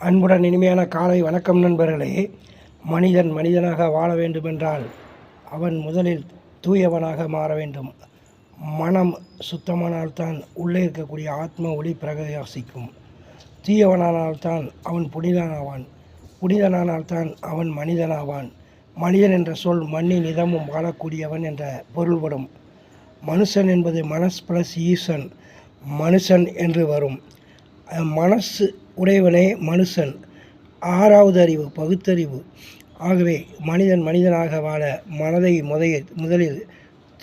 அன்புடன் இனிமையான காலை வணக்கம் நண்பர்களே. மனிதன் மனிதனாக வாழ வேண்டுமென்றால் அவன் முதலில் தூயவனாக மாற வேண்டும். மனம் சுத்தமானால்தான் உள்ளே இருக்கக்கூடிய ஆத்ம ஒளி பிரகாசிக்கும். தீயவனானால்தான் அவன் புனிதனாவான். புனிதனானால்தான் அவன் மனிதனாவான். மனிதன் என்ற சொல் மண்ணின் இதமும் வாழக்கூடியவன் என்ற பொருள்படும். மனுஷன் என்பது மனஸ் ப்ளஸ் ஈசன். மனுஷன் என்று வரும். மனசு உடையவனே மனுஷன். ஆறாவது அறிவு பகுத்தறிவு. ஆகவே மனிதன் மனிதனாக வாழ மனதை முதைய முதலில்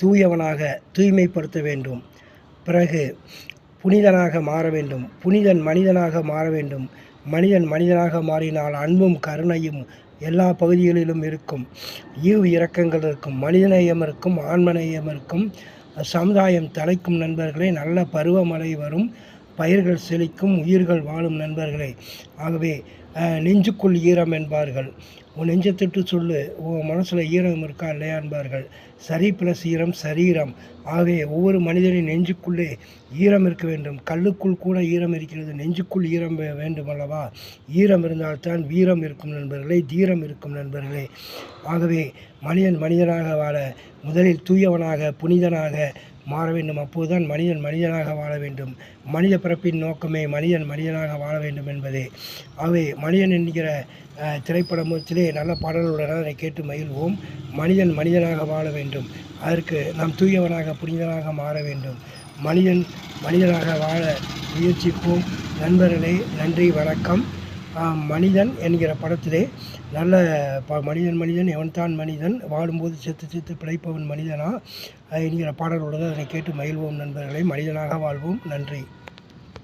தூயவனாக தூய்மைப்படுத்த வேண்டும். பிறகு புனிதனாக மாற வேண்டும். புனிதன் மனிதனாக மாற வேண்டும். மனிதன் மனிதனாக மாறினால் அன்பும் கருணையும் எல்லா பகுதிகளிலும் இருக்கும். ஈவு இரக்கங்கள் இருக்கும். மனிதநேயம் இருக்கும். ஆன்மநேயம் இருக்கும். சமுதாயம் தலைக்கும் நண்பர்களே நல்ல பருவமழை வரும். பயிர்கள் செழிக்கும் உயிர்கள் வாழும் நண்பர்களே. ஆகவே நெஞ்சுக்குள் ஈரம் என்பார்கள். உன் நெஞ்சத்திட்டு சொல்லு உன் மனசில் ஈரம் இருக்கா இல்லையா என்பார்கள். சரி பிளஸ் ஈரம் சரீரம் ஆகவே ஒவ்வொரு மனிதனின் நெஞ்சுக்குள்ளே ஈரம் இருக்க வேண்டும். கல்லுக்குள் கூட ஈரம் இருக்கிறது. நெஞ்சுக்குள் ஈரம் வேண்டும் அல்லவா? ஈரம் இருந்தால்தான் வீரம் இருக்கும் நண்பர்களே தீரம் இருக்கும் நண்பர்களே. ஆகவே மனிதன் மனிதனாக வாழ முதலில் தூயவனாக புனிதனாக மாற வேண்டும். அப்போதுதான் மனிதன் மனிதனாக வாழ வேண்டும். மனித பிறப்பின் நோக்கமே மனிதன் மனிதனாக வாழ வேண்டும் என்பதே. அவை மனிதன் என்கிற திரைப்படத்திலே நல்ல பாடல்களுடன் அதை கேட்டு மகிழ்வோம். மனிதன் மனிதனாக வாழ வேண்டும். அதற்கு நாம் தூயவனாக புனிதனாக மாற வேண்டும். மனிதன் மனிதனாக வாழ முயற்சிப்போம். நண்பர்களே நன்றி வணக்கம். மனிதன் என்கிற படத்திலே நல்ல ப மனிதன் மனிதன் எவன்தான் மனிதன் வாழும்போது செத்து செத்து பிழைப்பவன் மனிதனா என்கிற பாடலோடு அதனை கேட்டு மகிழ்வோம் நண்பர்களை. மனிதனாக வாழ்வோம். நன்றி.